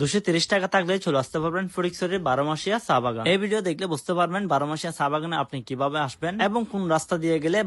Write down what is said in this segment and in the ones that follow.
দুশো তিরিশ টাকা থাকলে চলে, আসতে পারবেন চা বাগান। এই ভিডিও দেখলে বুঝতে পারবেন চা বাগানে আপনি কীভাবে আসবেন এবং কোন রাস্তা দিয়ে গেলে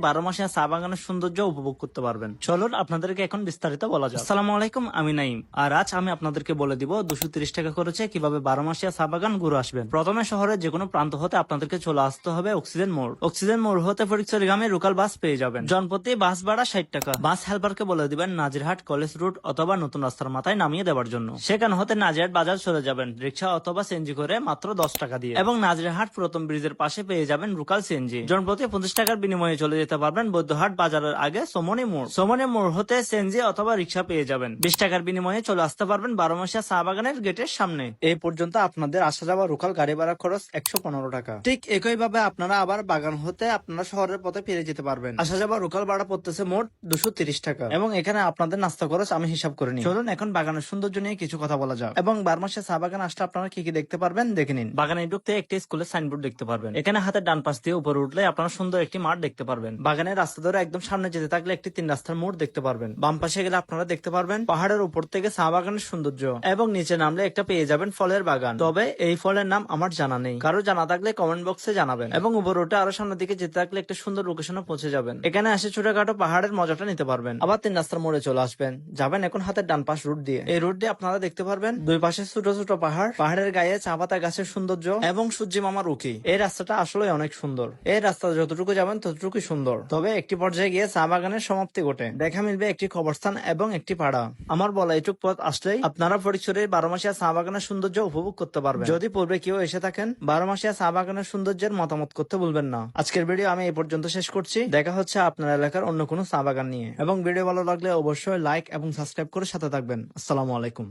চা বাগানের সৌন্দর্য উপভোগ করতে পারবেন। চলুন আপনাদেরকে এখন বিস্তারিত বলা আসসালামু আলাইকুম, আমি নাইম আর আজ আমি আপনাদেরকে বলে দিব দুশো তিরিশ টাকা করেছে কীভাবে বারো মাসিয়া চা বাগান ঘুরে আসবেন। প্রথমে শহরের যে কোনো প্রান্ত হতে আপনাদেরকে চলে আসতে হবে অক্সিজেন মোড়। অক্সিজেন মোড় হতে ফরিকসরি গ্রামে লোকাল বাস পেয়ে যাবেন। জনপ্রতি বাস ভাড়া ষাট টাকা। বাস হেল্পারকে বলে দিবেন নাজিরহাট কলেজ রুট অথবা নতুন রাস্তার মাথায় নামিয়ে দেওয়ার জন্য। সেখানে হতে নাজিরহাট বাজার চলে যাবেন। রিক্সা অথবা সিএনজি করে মাত্র দশ টাকা দিয়ে। এবং নাজিরহাট পুরাতন ব্রিজের পাশে পেয়ে যাবেন রুকাল সিএনজি। জনপ্রতি পঞ্চাশ টাকার বিনিময়ে চলে যেতে পারবেন বৈদ্যহাট বাজারের আগে সোমনি মোড়। সোমনি মোড় হতে সিএনজি অথবা রিক্সা পেয়ে যাবেন। বিশ টাকার বিনিময়ে চলে আসতে পারবেন বারো মাসিয়া চা বাগানের গেটের সামনে। এই পর্যন্ত আপনাদের আসা যাওয়া রুকাল গাড়ি ভাড়া খরচ একশো পনেরো টাকা। ঠিক একই ভাবে আপনারা আবার বাগান হতে আপনারা শহরের পথে ফিরে যেতে পারবেন। আসা যাওয়া রুকাল ভাড়া পড়তেছে মোট দুশো তিরিশ টাকা। এবং এখানে আপনাদের নাস্তা খরচ আমি হিসাব করে নিই। চলুন এখন বাগানের সৌন্দর্য নিয়ে কিছু কথা বলা যাক। এবং বারমাসে চা বাগান আসলে আপনারা কি কি দেখতে পারবেন? দেখে নিন। বাগানে ঢুকতে একটি স্কুলের সাইনবোর্ড দেখতে পারবেন। এখানে হাতের ডান পাশ দিয়ে উপরে উঠলে আপনারা সুন্দর একটি মাঠ দেখতে পারবেন। বাগানের রাস্তা ধরে একদম সামনে যেতে থাকলে একটি তিন রাস্তার মোড় দেখতে পারবেন। বাম পাশে গেলে আপনারা দেখতে পারবেন পাহাড়ের উপর থেকে চা বাগানের সৌন্দর্য এবং নিচে নামলে একটা পেয়ে যাবেন ফলের বাগান। তবে এই ফলের নাম আমার জানা নেই। কারও জানা থাকলে কমেন্ট বক্সে জানাবেন এবং উপরে উঠে আরও সামনের দিকে যেতে থাকলে একটা সুন্দর লোকেশনে পৌঁছে যাবেন। এখানে এসে ছোটখাটো পাহাড়ের মজাটা নিতে পারবেন। আবার তিন রাস্তার মোড়ে চলে আসবেন। যাবেন এখন হাতের ডান পাশ রুট দিয়ে। এই রুট দিয়ে আপনারা দেখতে পারবেন দুই পাশে ছোট ছোট পাহাড়, পাহাড়ের গায়ে চা পাতা গাছের সৌন্দর্য এবং সূর্যি মামার উকি। এই রাস্তাটা আসলে অনেক সুন্দর। এই রাস্তা যতটুকু যাবেন ততটুকুই সুন্দর। তবে একটি পর্যায়ে গিয়ে চা বাগানের সমাপ্তি ঘটে। দেখা মিলবে একটি কবরস্থান এবং একটি পাড়া। আমার বলা এইটুক পথ আসলেই আপনারা ফরিকছড়ির বারো মাসিয়া চা বাগানের সৌন্দর্য উপভোগ করতে পারবেন। যদি পূর্বে কেউ এসে থাকেন বারো মাসিয়া চা বাগানের সৌন্দর্যের মতামত করতে ভুলবেন না। আজকের ভিডিও আমি এই পর্যন্ত শেষ করছি। দেখা হচ্ছে আপনার এলাকার অন্য কোনো চা বাগান নিয়ে। এবং ভিডিও ভালো লাগলে অবশ্যই লাইক এবং সাবস্ক্রাইব করে সাথে থাকবেন। আসসালামু আলাইকুম।